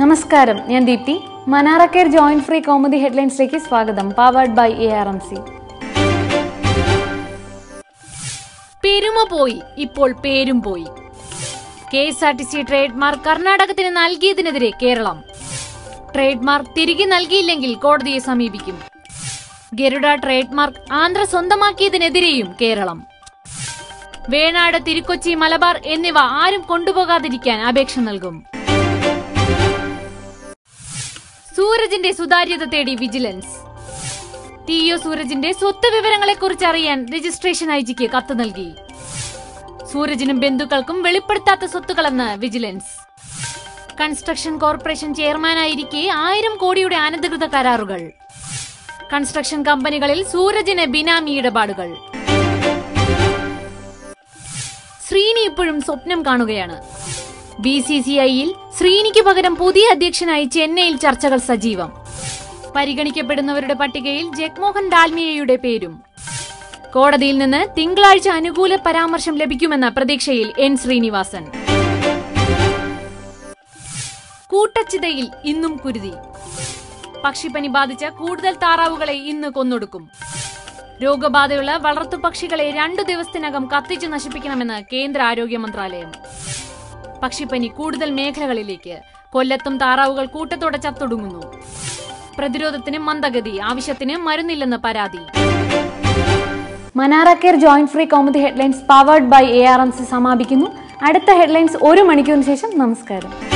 നമസ്കാരം ഞാൻ ദീപ്തി. മനാറക്കേർ ജോയിന്റ് ഫ്രീ കോമഡി ഹെഡ്ലൈൻസിലേക്ക് സ്വാഗതം powered by A R M C പെരുമ പോയി ഇപ്പോൾ പേരും പോയി. K S R T C trade mark കർണാടകത്തിന് നൽകിയതിനെതിരെ കേരളം. ട്രേഡ് മാർക്ക് തിരികെ നൽകിയില്ലെങ്കിൽ കോടതിയെ സമീപിക്കും. ഗരുഡ ട്രേഡ് മാർക്ക് ആന്ധ്ര സ്വന്തമാക്കിയതിനെതിരെയും കേരളം. വേണാട് തിരുക്കൊച്ചി മലബാർ എന്നിവ ആരും കൊണ്ടുപോകാതിരിക്കാൻ അപേക്ഷ നൽകും. സൂരജിന്റെ സുതാര്യത തേടി വിജിലൻസ്. ടി ഒ സൂരജിന്റെ സ്വത്ത് വിവരങ്ങളെക്കുറിച്ച് അറിയാൻ രജിസ്ട്രേഷൻ ഐ ജിക്ക് കത്ത് നൽകി. സൂരജിനും ബന്ധുക്കൾക്കും വെളിപ്പെടുത്താത്ത സ്വത്തുക്കളെന്ന് വിജിലൻസ്. കൺസ്ട്രക്ഷൻ കോർപ്പറേഷൻ ചെയർമാനായിരിക്കെ ആയിരം കോടിയുടെ അനധികൃത കരാറുകൾ. കൺസ്ട്രക്ഷൻ കമ്പനികളിൽ സൂരജിന് ബിനാമി ഇടപാടുകൾ. ശ്രീനി ഇപ്പോഴും സ്വപ്നം കാണുകയാണ്. ബി സി സി ഐയിൽ ശ്രീനിക്ക് പകരം പുതിയ അധ്യക്ഷനായി ചെന്നൈയിൽ ചർച്ചകൾ സജീവം. പരിഗണിക്കപ്പെടുന്നവരുടെ പട്ടികയിൽ ജഗ്മോഹൻ ഡാൽമിയയുടെ പേരും. കോടതിയിൽ നിന്ന് തിങ്കളാഴ്ച അനുകൂല പരാമർശം ലഭിക്കുമെന്ന പ്രതീക്ഷയിൽ എൻ ശ്രീനിവാസൻ. കൂട്ടച്ചിതയിൽ ഇന്നും കുരുതി. പക്ഷിപ്പനി ബാധിച്ച കൂടുതൽ താറാവുകളെ ഇന്ന് കൊന്നൊടുക്കും. രോഗബാധയുള്ള വളർത്തുപക്ഷികളെ രണ്ടു ദിവസത്തിനകം കത്തിച്ചു നശിപ്പിക്കണമെന്ന് കേന്ദ്ര ആരോഗ്യ മന്ത്രാലയം. പക്ഷിപ്പനി കൂടുതൽ മേഖലകളിലേക്ക്. കൊല്ലത്തും താറാവുകൾ കൂട്ടത്തോടെ ചത്തൊടുങ്ങുന്നു. പ്രതിരോധത്തിന് മന്ദഗതി ആവശ്യത്തിന് മരുന്നില്ലെന്ന് പരാതി. Manara care joint free comedy headlines powered by A R M C സമാപിക്കുന്നു. അടുത്ത ഹെഡ്ലൈൻസ് ഒരു മണിക്കൂറിന് ശേഷം നമസ്കാരം.